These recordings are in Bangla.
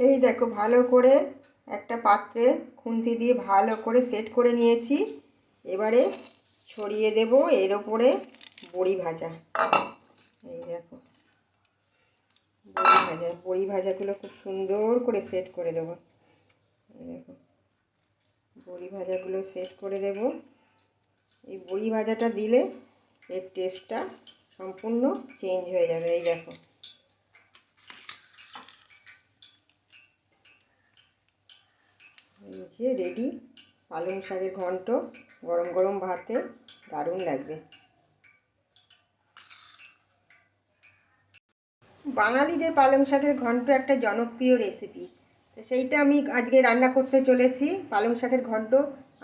এই দেখো ভালো করে একটা পাত্রে খুন্তি দিয়ে ভালো করে সেট করে নিয়েছি। এবারে ছড়িয়ে দেব এর ওপরে বড়ি ভাজা। এই দেখো। বড়ি ভাজা, বড়ি ভাজাগুলো খুব সুন্দর করে সেট করে দেবো। এই দেখো। বড়ি ভাজাগুলো সেট করে দেব। এই বড়ি ভাজাটা দিলে এর টেস্টটা সম্পূর্ণ চেঞ্জ হয়ে যাবে। এই দেখো এই যে রেডি পালং শাকের ঘন্ট, গরম গরম ভাতে, দারুণ লাগবে। বাঙালিদের পালং শাকের ঘন্ট একটা জনপ্রিয় রেসিপি তো সেইটা আমি আজকে রান্না করতে চলেছি, পালং শাকের ঘন্ট।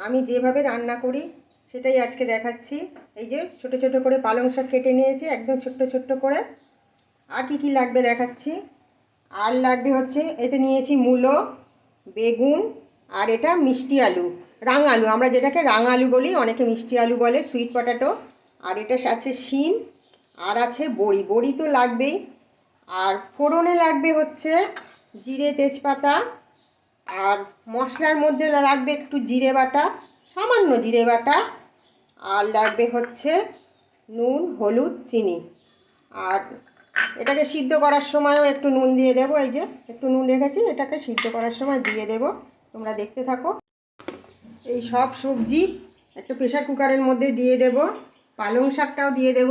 আমি যেভাবে রান্না করি, সেটাই আজকে দেখাচ্ছি। এই যে ছোট ছোট করে পালং শাক কেটে নিয়েছি, একদম ছোট্ট ছোট্ট করে। আর কি কি লাগবে দেখাচ্ছি? আর লাগবে হচ্ছে, এটা নিয়েছি মূলো, বেগুন আর এটা মিষ্টি আলু রাং আলু। আমরা যেটাকে রাং আলু বলি, অনেকে মিষ্টি আলু বলে সুইট পটাটো আর এটা আছে শিম, আর আছে বড়ি। বড়ি তো লাগবেই। আর ফোড়নে লাগবে হচ্ছে জিরে, তেজপাতা। আর মশলার মধ্যে লাগবে একটু জিরে বাটা, সামান্য জিরে বাটা। আর লাগবে হচ্ছে নুন, হলুদ, চিনি। আর এটাকে সিদ্ধ করার সময়ও একটু নুন দিয়ে দেবো, এই যে একটু নুন রেখেছি, এটাকে সিদ্ধ করার সময় দিয়ে দেবো। তোমরা দেখতে থাকো। এই সব সবজি একটা প্রেশার কুকারের মধ্যে দিয়ে দেব। পালং শাকটাও দিয়ে দেব।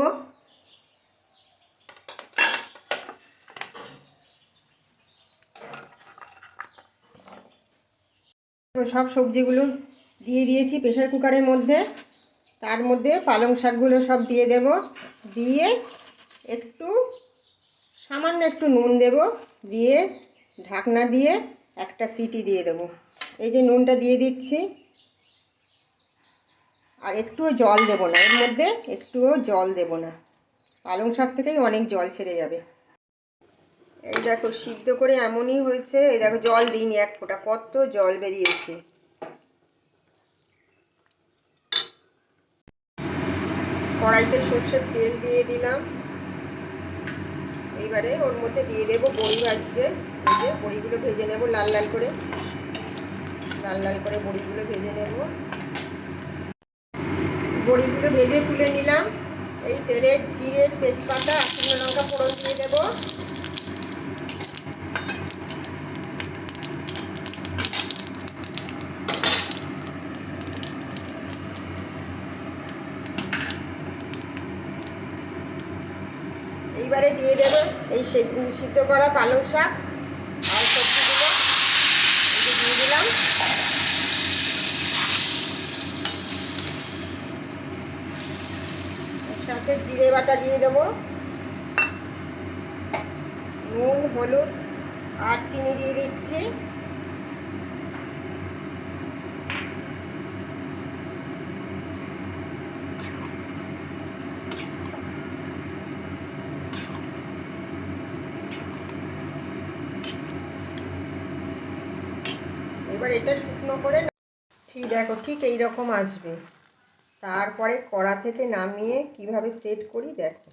সব সবজিগুলো দিয়ে দিয়েছি প্রেশার কুকারের মধ্যে। তার মধ্যে পালং শাকগুলো সব দিয়ে দেব। দিয়ে একটু, সামান্য একটু নুন দেব। দিয়ে ঢাকনা দিয়ে একটা সিটি দিয়ে দেব। এই যে নুনটা দিয়ে দিচ্ছি। আর একটুও জল দেব না, এর মধ্যে একটুও জল দেব না। পালং শাক থেকেই অনেক জল ছেড়ে যাবে। এই দেখো, সিদ্ধ করে এমনই হয়েছে। এই দেখো, জল দিইনি এক ফোঁটা, কত জল বেরিয়েছে। কড়াইতে সর্ষের তেল দিয়ে দিলাম। এইবারে ওর মধ্যে দিয়ে দেবো বড়ি ভাজতে। যে বড়িগুলো ভেজে নেব লাল লাল করে। লাল লাল করে বড়িগুলো ভেজে নেব। বড়িগুলো ভেজে তুলে নিলাম। এই তেলে জিরে, তেজপাতা, শুকনো লঙ্কা ফোড়ন দিয়ে দেবো। এইবারে দিয়ে দেবো এই সিদ্ধ করা পালং শাক আর সবজিগুলো এই যে দিয়ে দিলাম সাথে জিরে বাটা দিয়ে দেবো। নুন, হলুদ আর চিনি দিয়ে দিচ্ছি। এবার এটা শুকনো করে ঠিক দেখো, ঠিক এই রকম আসবে। তারপরে কড়া থেকে নামিয়ে কীভাবে সেট করি দেখো।